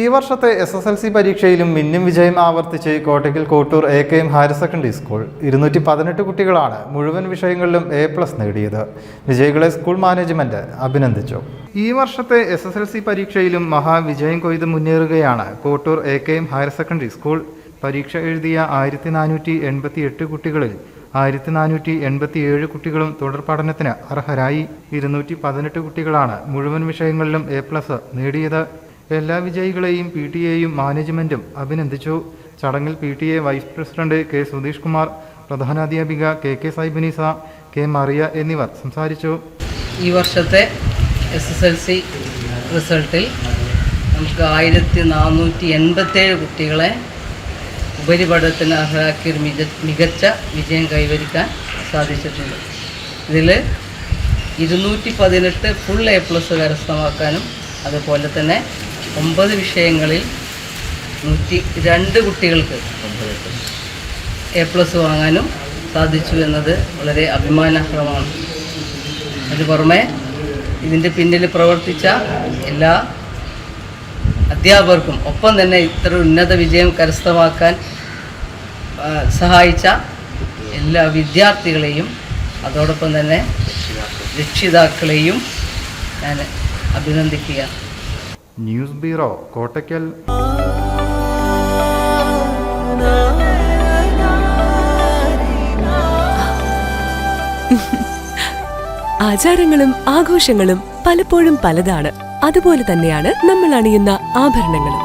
ഈ വർഷത്തെ S S L C പരീക്ഷയിലും മിന്നും വിജയം ആവർത്തിച്ച് Kottakkal Kottoor A K M higher secondary school ഇരുന്നൂറ്റി പതിനെട്ട് കുട്ടികളാണ് മുഴുവൻ വിഷയങ്ങളിലും എ പ്ലസ് നേടിയത്. വിജയികളെ സ്കൂൾ മാനേജ്മെന്റ് അഭിനന്ദിച്ചു. ഈ വർഷത്തെ എസ് എസ് എൽ സി പരീക്ഷയിലും മഹാവിജയം കൊയ്ത് മുന്നേറുകയാണ് Kottoor A K M higher secondary school പരീക്ഷ എഴുതിയ ആയിരത്തി നാനൂറ്റി എൺപത്തി എട്ട് കുട്ടികളിൽ ആയിരത്തി നാനൂറ്റി എൺപത്തി ഏഴ് കുട്ടികളും തുടർ പഠനത്തിന് അർഹരായി. ഇരുന്നൂറ്റി പതിനെട്ട് കുട്ടികളാണ് മുഴുവൻ വിഷയങ്ങളിലും എ പ്ലസ് നേടിയത്. എല്ലാ വിജയികളെയും പി ടി എയും മാനേജ്മെന്റും അഭിനന്ദിച്ചു. ചടങ്ങിൽ P T A vice president K Sudheesh Kumar പ്രധാനാധ്യാപിക K K സൈബിനിസ K Mariya എന്നിവർ സംസാരിച്ചു. ഈ വർഷത്തെ എസ് എസ് എൽ സി റിസൾട്ടിൽ നമുക്ക് ആയിരത്തി നാനൂറ്റി എൺപത്തേഴ് കുട്ടികളെ ഉപരിപഠനത്തിന് അർഹരാക്കിയ ഒരു മിക മികച്ച വിജയം കൈവരിക്കാൻ സാധിച്ചിട്ടുണ്ട്. ഇതിൽ ഇരുന്നൂറ്റി പതിനെട്ട് ഫുൾ എ പ്ലസ് കരസ്ഥമാക്കാനും അതുപോലെ തന്നെ ഒമ്പത് വിഷയങ്ങളിൽ നൂറ്റി രണ്ട് കുട്ടികൾക്ക് എ പ്ലസ് വാങ്ങാനും സാധിച്ചു എന്നത് വളരെ അഭിമാനകരമാണ്. അതിന് പുറമെ ഇതിന്റെ പിന്നിൽ പ്രവർത്തിച്ച എല്ലാ അധ്യാപകർക്കും ഒപ്പം തന്നെ ഇത്ര ഉന്നത വിജയം കരസ്ഥമാക്കാൻ സഹായിച്ച എല്ലാ വിദ്യാർത്ഥികളെയും അതോടൊപ്പം തന്നെ രക്ഷിതാക്കളെയും ഞാൻ അഭിനന്ദിക്കുക ന്യൂസ് ബ്യൂറോ കോട്ടയ്ക്കൽ. ആചാരങ്ങളും ആഘോഷങ്ങളും പലപ്പോഴും പലതാണ്. അതുപോലെ തന്നെയാണ് നമ്മൾ അണിയുന്ന ആഭരണങ്ങളും.